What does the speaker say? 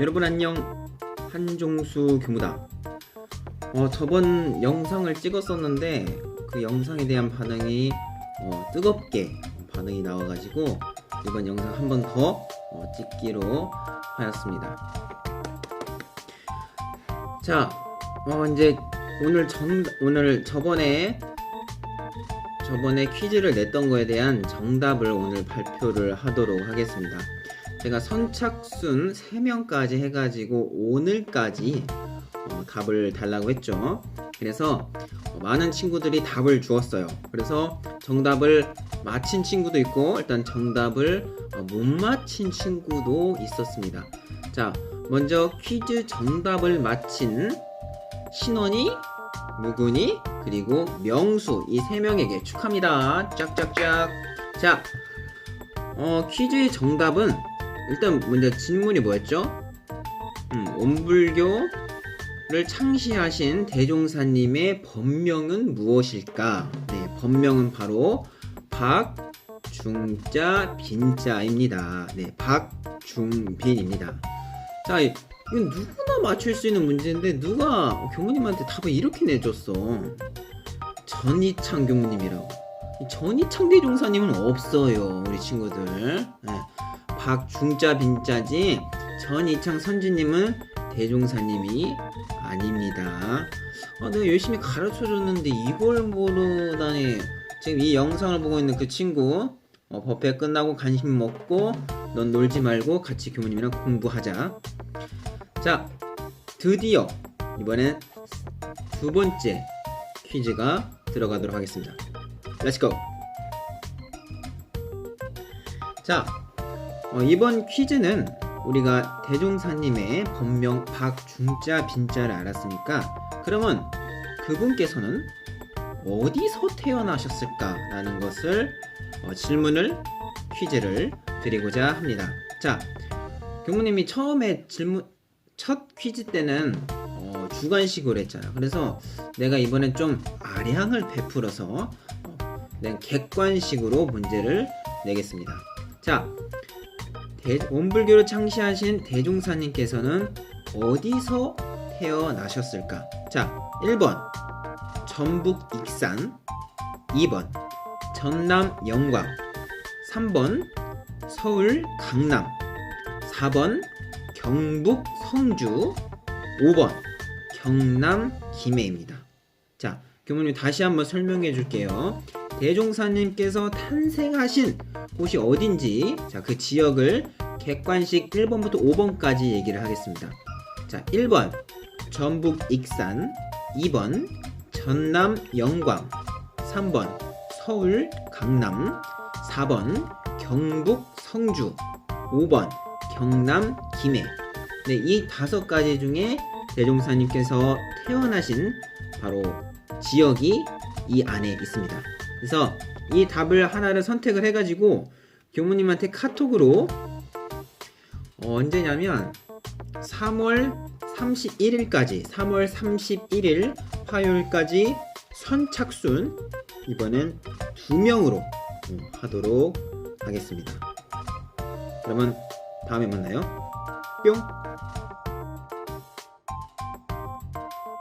여러분 안녕. 한종수 교무다. 어, 저번 영상을 찍었었는데 그 영상에 대한 반응이 어, 뜨겁게 반응이 나와가지고 이번 영상 한 번 더 어, 찍기로 하였습니다. 자 어, 이제 오늘 정 오늘 저번에 저번에 퀴즈를 냈던 거에 대한 정답을 오늘 발표를 하도록 하겠습니다. 제가 선착순 3명까지 해가지고 오늘까지 어, 답을 달라고 했죠. 그래서 어, 많은 친구들이 답을 주었어요. 그래서 정답을 맞힌 친구도 있고 일단 정답을 어, 못 맞힌 친구도 있었습니다. 자, 먼저 퀴즈 정답을 맞힌 신원이, 무근이, 그리고 명수 이 세 명에게 축하합니다. 짝짝짝. 자, 어, 퀴즈의 정답은 일단 먼저 질문이 뭐였죠? 음, 온불교를 창시하신 대종사님의 법명은 무엇일까? 네, 법명은 바로 박중자 빈자입니다. 네, 박중빈입니다. 자, 이- 이건 누구나 맞출 수 있는 문제인데 누가 교무님한테 답을 이렇게 내줬어? 전이창 교무님이라고. 이 전이창 대종사님은 없어요, 우리 친구들. 네. 박중자 빈자지 전이창 선주님은 대종사님이 아닙니다. 아, 내가 열심히 가르쳐 줬는데 이걸 모르다니. 지금 이 영상을 보고 있는 그 친구 어, 법회 끝나고 간식 먹고 넌 놀지 말고 같이 교무님이랑 공부하자. 자, 드디어 이번엔 두 번째 퀴즈가 들어가도록 하겠습니다. 렛츠고! 자, 어, 이번 퀴즈는 우리가 대종사님의 본명 박중자 빈자를 알았으니까 그러면 그분께서는 어디서 태어나셨을까라는 것을 어, 질문을 퀴즈를 드리고자 합니다. 자, 교무님이 처음에 질문 첫 퀴즈 때는 어, 주관식으로 했잖아. 그래서 내가 이번엔 좀 아량을 베풀어서 어, 낸 객관식으로 문제를 내겠습니다. 자, 대, 원불교를 창시하신 대종사님께서는 어디서 태어나셨을까? 자, 1번. 전북 익산. 2번. 전남 영광. 3번. 서울 강남. 4번. 경북 성주. 5번. 경남 김해입니다. 자, 교무님 다시 한번 설명해 줄게요. 대종사님께서 탄생하신 곳이 어딘지 자, 그 지역을 객관식 1번부터 5번까지 얘기를 하겠습니다. 자, 1번 전북 익산 2번 전남 영광 3번 서울 강남 4번 경북 성주 5번 경남 김해 네, 이 다섯 가지 중에 대종사님께서 태어나신 바로 지역이 이 안에 있습니다. 그래서 이 답을 하나를 선택을 해가지고 교무님한테 카톡으로 어, 언제냐면 3월 31일까지 3월 31일 화요일까지 선착순 이번엔 두 명으로 음, 하도록 하겠습니다. 그러면 다음에 만나요. 뿅.